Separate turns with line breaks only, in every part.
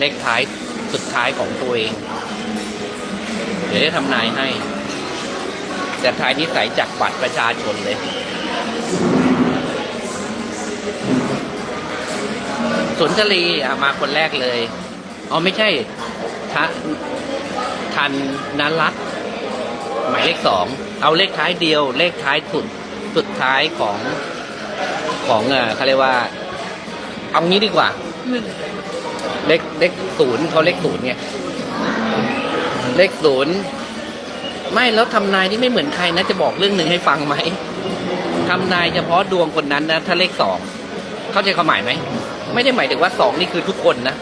เลขท้ายสุดท้ายของตัวเอง เดี๋ยวได้ทำนายให้ แต่ท้ายนิสัยจากบัตรประชาชนเลยสุนทรีมาคนแรกเลยอ๋อไม่ใช่ทะทันนันรัตหมายเลขสองเอาเลขท้ายเดียว เลขท้ายสุดสุดท้ายของของเออเขาเรียกว่า เอางี้ดีกว่า เลขเลขศูนย์เขาเลขศูนย์ไงเลขศูนย์ไม่แล้วทำนายนี่ไม่เหมือนใครนะจะบอกเรื่องหนึ่งให้ฟังไหมทำนายเฉพาะดวงคนนั้นนะ ถ้าเลขสองเข้าใจความหมายไหมไม่ได้หมายถึงว่าสองนี่คือทุกคนนะ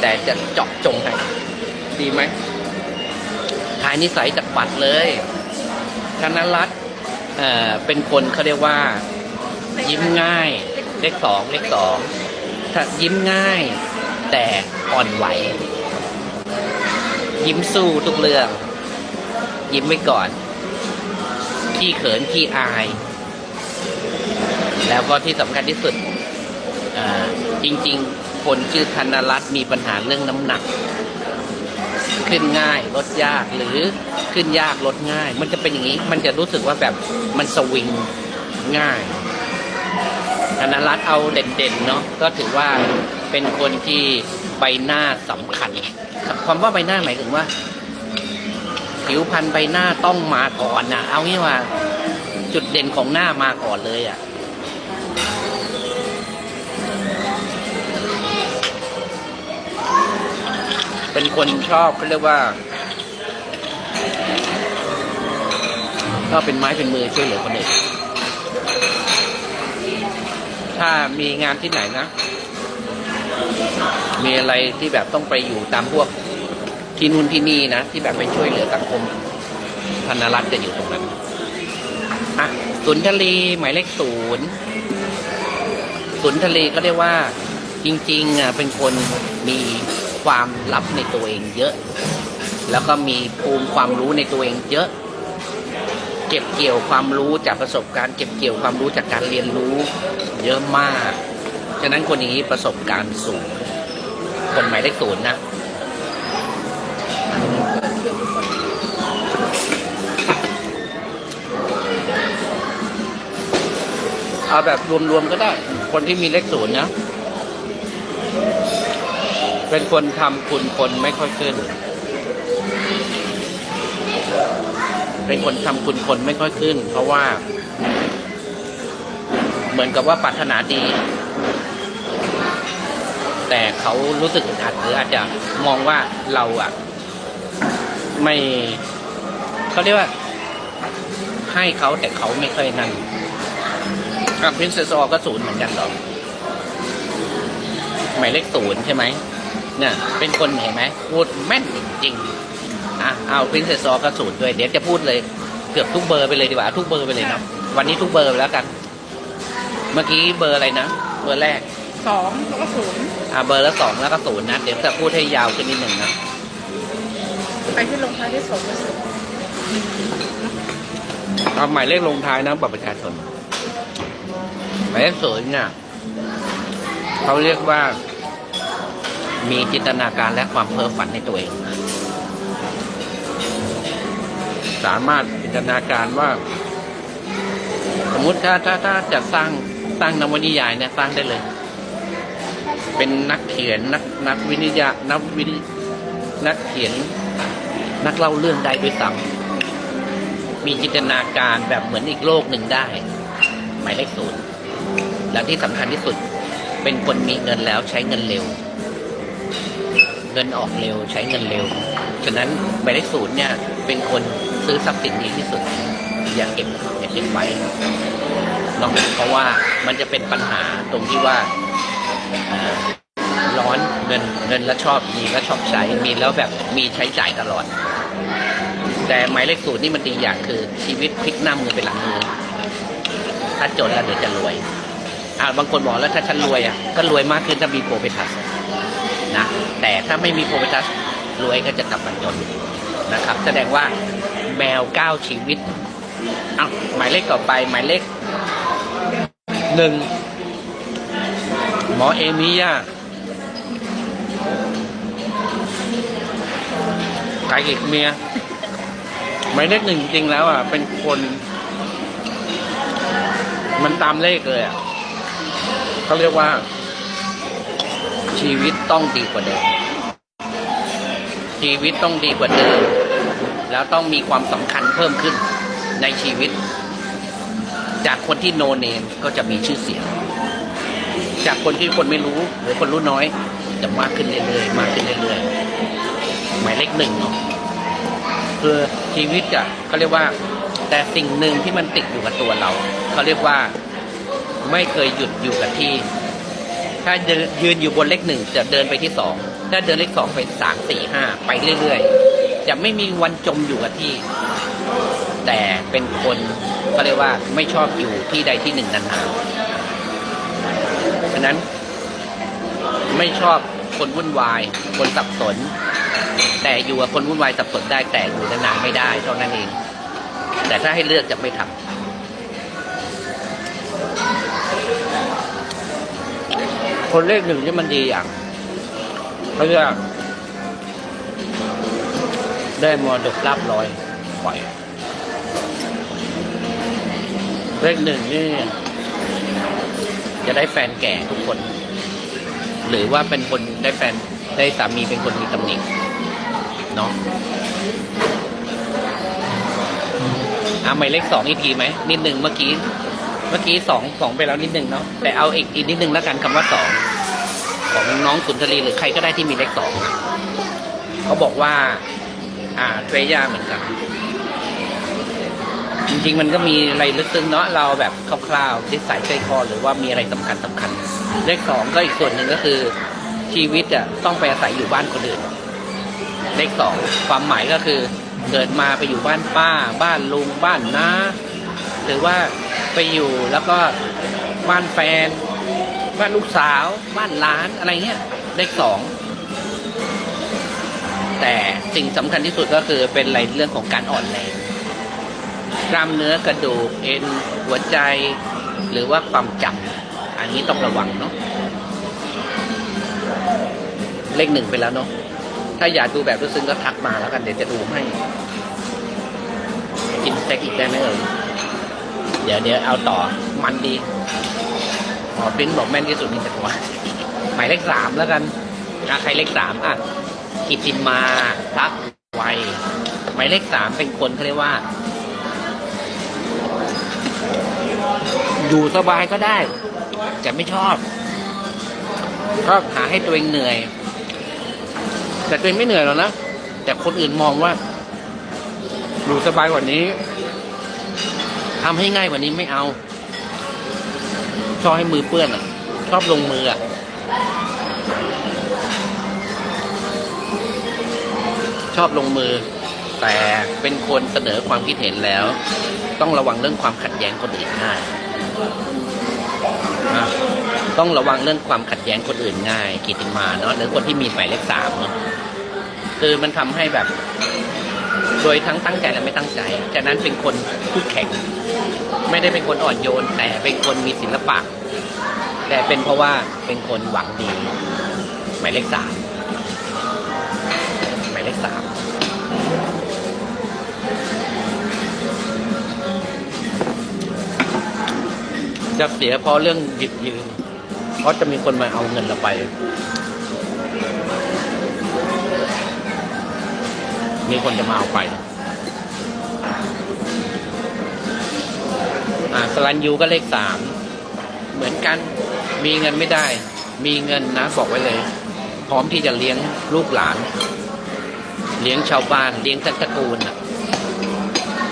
แต่จะเจาะจงให้ดีไหมทายนิสัยจากบัตรเลยธนรัตน์เอ่อเป็นคนเขาเรียกว่า ยิ้มง่าย เลขสองเลขสองถ้ายิ้มง่าย แต่อ่อนไหว ยิ้มสู้ทุกเรื่อง ยิ้มไว้ก่อน ขี้เขินขี้อาย แล้วก็ที่สำคัญที่สุดจริง ๆ คนชื่อธนรัตน์มีปัญหาเรื่องน้ำหนัก ขึ้นง่ายลดยากหรือขึ้นยากลดง่าย มันจะเป็นอย่างนี้ มันจะรู้สึกว่าแบบมันสวิงง่ายธนรัตน์เอาเด่นๆเนาะก็ถือว่า เป็นคนที่ใบหน้าสำคัญความว่าใบหน้าหมายถึงว่า ผิวพรรณใบหน้าต้องมาก่อนนะเอางี้ว่า จุดเด่นของหน้ามาก่อนเลยอะ่ะเป็นคนชอบเขาเรียกว่าก็เป็นไม้เป็นมือช่วยเหลือคนอื่นถ้ามีงานที่ไหนนะ มีอะไรที่แบบต้องไปอยู่ตามพวกที่นู่นที่นี่นะ ที่แบบไปช่วยเหลือสังคมธนรัตน์จะอยู่ตรงนั้นอะสุนย์ทรีหมายเลขศูนย์สุนย์ทรีก็เรียกว่า จริงๆอะเป็นคนมีความลับในตัวเองเยอะ แล้วก็มีภูมิความรู้ในตัวเองเยอะ เก็บเกี่ยวความรู้จากประสบการณ์ เก็บเกี่ยวความรู้จากการเรียนรู้ เยอะมาก ฉะนั้นคนอย่างนี้ประสบการณ์สูง คนหมายเลขศูนย์นะเอาแบบรวมๆก็ได้ คนที่มีเลขศูนย์นะ เป็นคนทำคุณคนไม่ค่อยขึ้น เป็นคนทำคุณคนไม่ค่อยขึ้น เพราะว่า เหมือนกับว่าปรารถนาดี แต่เขารู้สึกอึดอัดหรืออาจจะมองว่าเราอะ ไม่เขาเรียกว่า ให้เขาแต่เขาไม่เคยนั่นกับพินเซสอก็ศูนย์เหมือนกันหรอหมายเลขศูนย์ใช่ไหมเนี่ยเป็นคนเห็นไหมพูดแม่นจริงๆอะเอาพินเซสอก็ศูนย์ด้วยเดี๋ยวจะพูดเลยเกือบทุกเบอร์ไปเลยดีกว่า ทุกเบอร์ไปเลยเนาะวันนี้ทุกเบอร์ไปแล้วกัน เมื่อกี้เบอร์อะไรนะ เบอร์แรก
สองแล้วก็ศูนย์
อ่าเบอร์ละสองแล้วก็ศูนย์นะ เดี๋ยวจะพูดให้ยาวขึ้นนิดหนึ่งนะ
ไปที่ลงท้ายที่สองก็ศูนย์
เอาหมายเลขลงท้ายนะบัตรประชาชนหมายเลขศูนย์เนี่ยเขาเรียกว่า มีจินตนาการและความเพ้อฝันในตัวเอง สามารถจินตนาการว่า สมมุติถ้าถ้าถ้าจะสร้างสร้างนวนิยายเนี่ยสร้างได้เลย เป็นนักเขียนนักนักวินิยานักวินินักเขียนนักเล่าเรื่องได้ด้วยซ้ำมีจินตนาการแบบเหมือนอีกโลกหนึ่งได้ หมายเลขศูนย์และที่สำคัญที่สุดเป็นคนมีเงินแล้วใช้เงินเร็ว เงินออกเร็วใช้เงินเร็ว ฉะนั้นหมายเลขศูนย์เนี่ยเป็นคนซื้อทรัพย์สินดีที่สุด อย่าเก็บอย่าเก็บไว้เนาะเพราะว่ามันจะเป็นปัญหาตรงที่ว่า ร้อนเงินเงินแล้วชอบมีแล้วชอบใช้มีแล้วแบบมีใช้จ่ายตลอด แต่หมายเลขศูนย์นี่มันดีอย่างคือชีวิตพลิกหน้ามือเป็นหลังมือถ้าจนแล้วเดี๋ยวจะรวยอ่าบางคนบอกแล้วถ้าฉันรวยอะก็รวยมากขึ้นถ้ามีโปรเปทัสนะแต่ถ้าไม่มีโปรเปทัสรวยก็จะกลับมาจนนะครับ แสดงว่าแมวเก้าชีวิตเอาหมายเลขต่อไปหมายเลขหนึ่ง มอเอมิยาไก่เอกเมียหมายเลขหนึ่งจริงแล้วอะ เป็นคน มันตามเลขเลยอะเขาเรียกว่า ชีวิตต้องดีกว่าเดิมชีวิตต้องดีกว่าเดิมแล้วต้องมีความสำคัญเพิ่มขึ้นในชีวิต จากคนที่โนเนมก็จะมีชื่อเสียง จากคนที่คนไม่รู้หรือคนรู้น้อย จะมากขึ้นเรื่อยๆมากขึ้นเรื่อยๆหมายเลขหนึ่งเนาะคือชีวิตอะเขาเรียกว่า แต่สิ่งหนึ่งที่มันติดอยู่กับตัวเราเขาเรียกว่าไม่เคยหยุดอยู่กับที่ ถ้าเดินยืนอยู่บนเลขหนึ่งจะเดินไปที่สองถ้าเดินเลขสองไปสามสี่ห้าไปเรื่อยๆ จะไม่มีวันจมอยู่กับที่ แต่เป็นคนเขาเรียกว่าไม่ชอบอยู่ที่ใดที่หนึ่งนานๆะนั้น ไม่ชอบคนวุ่นวาย คนสับสน แต่อยู่กับคนวุ่นวายสับสนได้แต่อยู่นานๆไม่ได้เท่านั้นเอง แต่ถ้าให้เลือกจะไม่ทำคนเลขหนึ่งที่มันดีอย่างเขาเรียกได้มรดกลาบลอยปล่อย เลขหนึ่งนี่ จะได้แฟนแก่ทุกคน หรือว่าเป็นคนได้แฟนได้สามีเป็นคนมีตำหนิเนาะเอาหมายเลขสองอีกทีไหมนิดหนึ่งเมื่อกี้ เมื่อกี้สองสองไปแล้วนิดหนึ่งเนาะแต่เอาอีกอีกนิดหนึ่งแล้วกันคำว่าสองของน้องสุนทรีหรือใครก็ได้ที่มีเลขสองเขาบอกว่า อ่าเทรย่าเหมือนกัน จริงๆมันก็มีอะไรลึกซึ้งเนาะเราแบบคร่าวๆนิสัยใจคอหรือว่ามีอะไรสำคัญสำคัญเลขสองก็อีกส่วนหนึ่งก็คือชีวิตอะต้องไปอาศัยอยู่บ้านคนอื่น เลขสองความหมายก็คือเกิดมาไปอยู่บ้านป้า บ้านลุงบ้านน้าหรือว่าไปอยู่แล้วก็บ้านแฟน บ้านลูกสาว บ้านหลานอะไรเงี้ยเลขสองแต่สิ่งสำคัญที่สุดก็คือเป็นอะไรเรื่องของการอ่อนแรง กล้ามเนื้อกระดูกเอ็นหัวใจ หรือว่าความจำอันนี้ต้องระวังเนาะเลขหนึ่งไปแล้วเนาะถ้าอยากดูแบบรู้ซึ้งก็ทักมาแล้วกันเดี๋ยวจะดูให้ กินสเต็กอีกได้ไหมเอ่ยเดี๋ยวเดี๋ยวเอาต่อมันดีหมอปิ้นบอกแม่นที่สุดนี่แต่ว่าหมายเลขสามแล้วกันอะใครเลขสามอะกิติมาทักไวหมายเลขสามเป็นคนเขาเรียกว่า อยู่สบายก็ได้ แต่ไม่ชอบชอบหาให้ตัวเองเหนื่อย แต่ตัวเองไม่เหนื่อยหรอกนะแต่คนอื่นมองว่าอยู่สบายกว่านี้ทำให้ง่ายกว่านี้ไม่เอาชอบให้มือเปื้อนอะ ชอบลงมืออะชอบลงมือ แต่เป็นคนเสนอความคิดเห็นแล้ว ต้องระวังเรื่องความขัดแย้งคนอื่นง่ายนะ ต้องระวังเรื่องความขัดแย้งคนอื่นง่ายกิติมาเนาะหรือคนที่มีหมายเลขสามเนาะคือมันทำให้แบบ โดยทั้งตั้งใจและไม่ตั้งใจจากนั้นเป็นคนพูดแข็งไม่ได้เป็นคนอ่อนโยน แต่เป็นคนมีศิลปะ แต่เป็นเพราะว่าเป็นคนหวังดี หมายเลขสาม จะเสียเพราะเรื่องหยิบยืมเพราะจะมีคนมาเอาเงินเราไป มีคนจะมาเอาไปอ่าสลันยูก็เลขสามเหมือนกันมีเงินไม่ได้ มีเงินนะบอกไว้เลย พร้อมที่จะเลี้ยงลูกหลาน เลี้ยงชาวบ้านเลี้ยงตระกูลน่ะ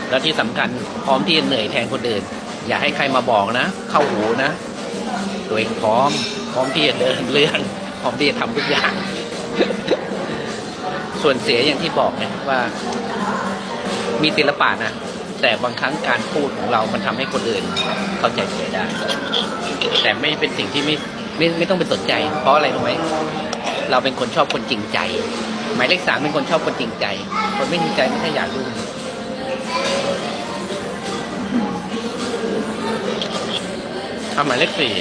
แล้วที่สำคัญพร้อมที่จะเหนื่อยแทนคนอื่น อย่าให้ใครมาบอกนะ เข้าหูนะ ตัวเองพร้อม พร้อมที่จะเดินเรื่องพร้อมที่จะทำทุกอย่าง ส่วนเสียอย่างที่บอกเนี่ยว่ามีศิลปะนะ แต่บางครั้งการพูดของเรา มันทำให้คนอื่น เข้าใจเสียได้ แต่ไม่เป็นสิ่งที่ไม่ไม่ไม่ต้องไปสนใจ เพราะอะไรรู้ไหมเราเป็นคนชอบคนจริงใจ หมายเลขสามเป็นคนชอบคนจริงใจ คนไม่จริงใจไม่ค่อยอยากรู้ ทำหมายเลขสี่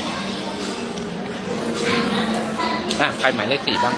อะใครหมายเลขสี่บ้าง